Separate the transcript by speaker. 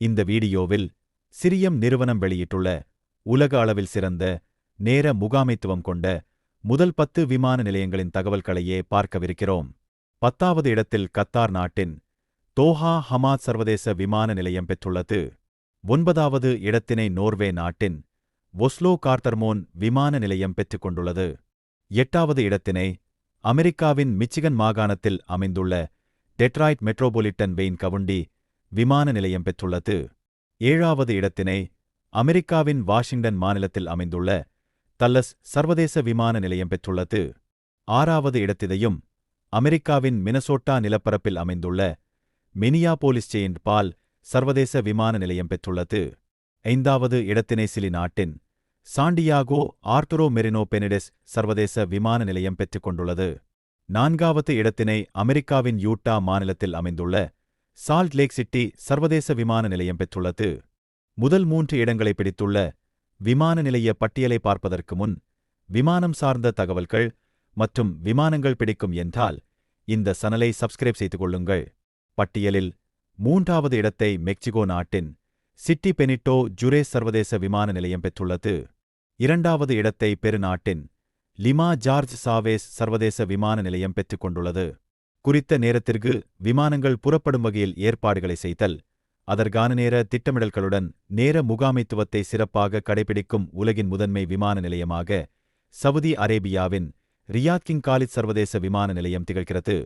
Speaker 1: இந்த வீடியோவில் சிரியம் நிறுவனம் வெளியிட்டுள்ள உலக அளவில் சிறந்த நேர முகாமைத்துவம் கொண்ட முதல் பத்து விமான நிலையங்களின் தகவல்களையே பார்க்கவிருக்கிறோம். பத்தாவது இடத்தில் கத்தார் நாட்டின் தோஹா ஹமாத் சர்வதேச விமான நிலையம் பெற்றுள்ளது. ஒன்பதாவது இடத்தினை நோர்வே நாட்டின் ஒஸ்லோ கார்த்தர்மோன் விமான நிலையம் பெற்றுக் கொண்டுள்ளது எட்டாவது இடத்தினை அமெரிக்காவின் மிச்சிகன் மாகாணத்தில் அமைந்துள்ள டெட்ராய்ட் மெட்ரோபொலிட்டன் வெயின் கவுண்டி விமான நிலையம் பெற்றுள்ளது. ஏழாவது இடத்தினை அமெரிக்காவின் வாஷிங்டன் மாநிலத்தில் அமைந்துள்ள தல்லஸ் சர்வதேச விமான நிலையம் பெற்றுள்ளது. ஆறாவது இடத்தினையும் அமெரிக்காவின் மினசோட்டா நிலப்பரப்பில் அமைந்துள்ள மினியாபோலிஸ் செயின்ட் பால் சர்வதேச விமான நிலையம் பெற்றுள்ளது. ஐந்தாவது இடத்தினை சிலி நாட்டின் சாண்டியாகோ ஆர்துரோ மெரினோ பெனிடெஸ் சர்வதேச விமான நிலையம் பெற்றுக் கொண்டுள்ளது. நான்காவது இடத்தினை அமெரிக்காவின் யூட்டா மாநிலத்தில் அமைந்துள்ள சால்ட் லேக் சிட்டி சர்வதேச விமான நிலையம் பெற்றுள்ளது. முதல் மூன்று இடங்களை பிடித்துள்ள விமான நிலைய பட்டியலை பார்ப்பதற்கு முன் விமானம் சார்ந்த தகவல்கள் மற்றும் விமானங்கள் பிடிக்கும் என்றால் இந்த சனலை சப்ஸ்கிரைப் செய்து கொள்ளுங்கள். பட்டியலில் மூன்றாவது இடத்தை மெக்சிகோ நாட்டின் சிட்டி பெனிட்டோ ஜுரேஸ் சர்வதேச விமான நிலையம் பெற்றுள்ளது. இரண்டாவது இடத்தை பெருநாட்டின் லிமா ஜார்ஜ் சாவேஸ் சர்வதேச விமான நிலையம் பெற்றுக் கொண்டுள்ளது. குறித்த நேரத்திற்கு விமானங்கள் புறப்படும் வகையில் ஏற்பாடுகளை செய்தல் அதற்கான நேர திட்டமிடல்களுடன் நேர முகாமைத்துவத்தை சிறப்பாக கடைபிடிக்கும் உலகின் முதன்மை விமான நிலையமாக சவுதி அரேபியாவின் ரியாத் கிங் காலித் சர்வதேச விமான நிலையம் திகழ்கிறது.